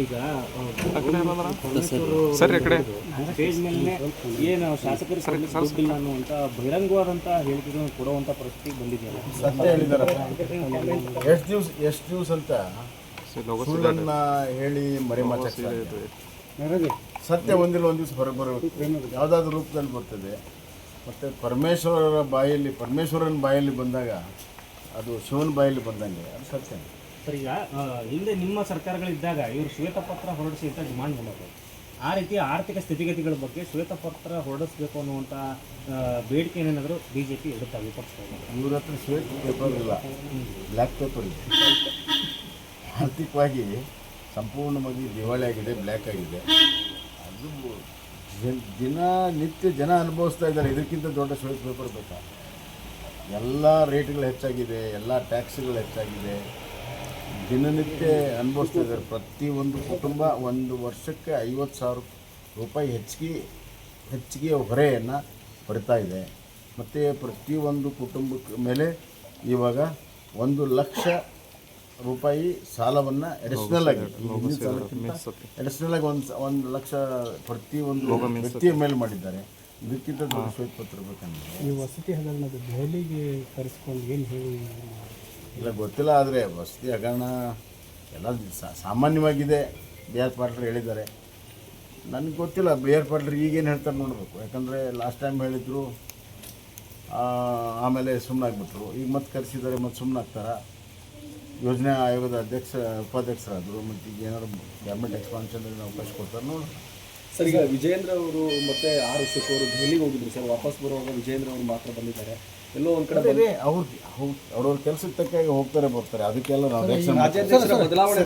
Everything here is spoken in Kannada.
ಈಗ ಸರ್ ಕಡೆ. ಸ್ಟೇಜ್ ಮೇಲೆ ಏನು ಶಾಸಕರು ದುಡ್ಡಿಲ್ಲ ಅನ್ನುವಂಥ ಬಹಿರಂಗವಾದಂಥ ಹೇಳಿಕೆಗಳನ್ನು ಕೊಡುವಂಥ ಪರಿಸ್ಥಿತಿ ಬಂದಿದೆಯಲ್ಲ ಸತ್ಯ ಹೇಳಿದಾರೆ. ಎಷ್ಟು ದಿವಸ ಎಷ್ಟು ದಿವ್ಸ ಅಂತ ಸುಳ್ಳನ್ನ ಹೇಳಿ ಮರೆಮಾಚಾಕ್ತಾರೆ ಸತ್ಯ ಒಂದಿಲ್ಲ ಒಂದು ದಿವಸ ಹೊರಗೆ ಬರಬೇಕು ಯಾವುದಾದ್ರೂ ರೂಪದಲ್ಲಿ ಬರ್ತದೆ. ಮತ್ತು ಪರಮೇಶ್ವರರ ಬಾಯಲ್ಲಿ ಪರಮೇಶ್ವರನ ಬಾಯಲ್ಲಿ ಬಂದಾಗ ಅದು ಶಿವನ ಬಾಯಲ್ಲಿ ಬಂದಂಗೆ ಅದು ಸತ್ಯ. ಸರ್ ಈಗ ಹಿಂದೆ ನಿಮ್ಮ ಸರ್ಕಾರಗಳಿದ್ದಾಗ ಇವರು ಶ್ವೇತಪತ್ರ ಹೊರಡಿಸಿ ಅಂತ ಡಿಮಾಂಡ್ ಮಾಡೋದು ಆ ರೀತಿ ಆರ್ಥಿಕ ಸ್ಥಿತಿಗತಿಗಳ ಬಗ್ಗೆ ಶ್ವೇತಪತ್ರ ಹೊರಡಿಸ್ಬೇಕು ಅನ್ನುವಂಥ ಬೇಡಿಕೆ ಏನೇನಾದರೂ ಬಿ ಜೆ ಪಿ ಇಡುತ್ತಾ ವಿಪಕ್ಷಗಳು ಇವ್ರ ಹತ್ರ ಶ್ವೇತ ಪೇಪರ್ ಇಲ್ಲ. ಬ್ಲ್ಯಾಕ್ ಪೇಪರ್ ಇದೆ. ಆರ್ಥಿಕವಾಗಿ ಸಂಪೂರ್ಣವಾಗಿ ದಿವಾಳಿ ಆಗಿದೆ ಬ್ಲ್ಯಾಕ್ ಆಗಿದೆ. ಅದು ದಿನ ನಿತ್ಯ ಜನ ಅನುಭವಿಸ್ತಾ ಇದ್ದಾರೆ. ಇದಕ್ಕಿಂತ ದೊಡ್ಡ ಶ್ವೇತ ಪೇಪರ್ ಬೇಕಾ? ಎಲ್ಲ ರೇಟ್ಗಳು ಹೆಚ್ಚಾಗಿದೆ ಎಲ್ಲ ಟ್ಯಾಕ್ಸ್ಗಳು ಹೆಚ್ಚಾಗಿದೆ. ದಿನನಿತ್ಯ ಅನುಭವಿಸ್ತಾ ಇದ್ದಾರೆ. ಪ್ರತಿಯೊಂದು ಕುಟುಂಬ ಒಂದು ವರ್ಷಕ್ಕೆ ಐವತ್ತು ಸಾವಿರ ರೂಪಾಯಿ ಹೆಚ್ಚಿಗೆ ಹೆಚ್ಚಿಗೆ ಹೊರೆಯನ್ನು ಹೊರಿತಾ ಇದೆ. ಮತ್ತು ಪ್ರತಿಯೊಂದು ಕುಟುಂಬಕ್ಕೆ ಮೇಲೆ ಇವಾಗ ಒಂದು ಲಕ್ಷ ರೂಪಾಯಿ ಸಾಲವನ್ನು ಎಡಿಷ್ನಲ್ ಆಗಿ ಎಡಿಷ್ನಲ್ ಆಗಿ ಒಂದು ಒಂದು ಲಕ್ಷ ಪ್ರತಿಯೊಂದು ವ್ಯಕ್ತಿಯ ಮೇಲೆ ಮಾಡಿದ್ದಾರೆ. ಇದಕ್ಕಿಂತ ದೊಡ್ಡ ಶ್ವೇತಪತ್ರ ಬೇಕಂದ್ರೆ ಈ ವಸತಿ ಹಗರಣದ ದೆಹಲಿಗೆ ಕರೆಸ್ಕೊಂಡು ಏನು ಹೇಳಿ? ಇಲ್ಲ, ಗೊತ್ತಿಲ್ಲ, ಆದರೆ ವಸತಿ ಹಗರಣ ಎಲ್ಲ ಸಾಮಾನ್ಯವಾಗಿದೆ. ಬಿ ಆರ್ ಪಾಟೀಲ್ ಹೇಳಿದ್ದಾರೆ. ನನಗೆ ಗೊತ್ತಿಲ್ಲ ಬಿ ಆರ್ ಪಾಟೀಲ್ ಈಗೇನು ಹೇಳ್ತಾರೆ ನೋಡಬೇಕು. ಯಾಕಂದರೆ ಲಾಸ್ಟ್ ಟೈಮ್ ಹೇಳಿದರು ಆಮೇಲೆ ಸುಮ್ಮನಾಗ್ಬಿಟ್ರು ಈಗ ಮತ್ತೆ ಕರೆಸಿದ್ದಾರೆ ಮತ್ತೆ ಸುಮ್ಮನಾಗ್ತಾರ ಯೋಜನೆ ಆಯೋಗದ ಅಧ್ಯಕ್ಷ, ಉಪಾಧ್ಯಕ್ಷರಾದರು, ಮತ್ತು ಈಗ ಏನಾದ್ರು ಗೌರ್ಮೆಂಟ್ ಎಕ್ಸ್ಪಾನ್ಷನ್ ಅವಕಾಶ ಕೊಡ್ತಾರೆ ನೋಡೋಣ ಸರ್ ಈಗ ವಿಜೇಂದ್ರ ಅವರು ಮತ್ತೆ ಆರ್ ಅಶೋಕ್ ಅವರು ದೆಹಲಿಗೆ ಹೋಗಿದ್ರು ಸರ್ ವಾಪಸ್ ಬರುವಾಗ ವಿಜೇಂದ್ರ ಅವರು ಮಾತ್ರ ಬಂದಿದ್ದಾರೆ ಎಲ್ಲೋ ಒಂದ್ ಕಡೆ ಅವ್ರಿಗೆ ಅವ್ರ ಅವ್ರವ್ರ ಕೆಲಸಕ್ಕೆ ತಕ್ಕಾಗಿ ಹೋಗ್ತಾರೆ ಬರ್ತಾರೆ ಅದಕ್ಕೆಲ್ಲ ನಾವು reaction ಮಾಡ್ತೀವಿ. ರಾಜ್ಯಾಧ್ಯಕ್ಷರ ಬದಲಾವಣೆ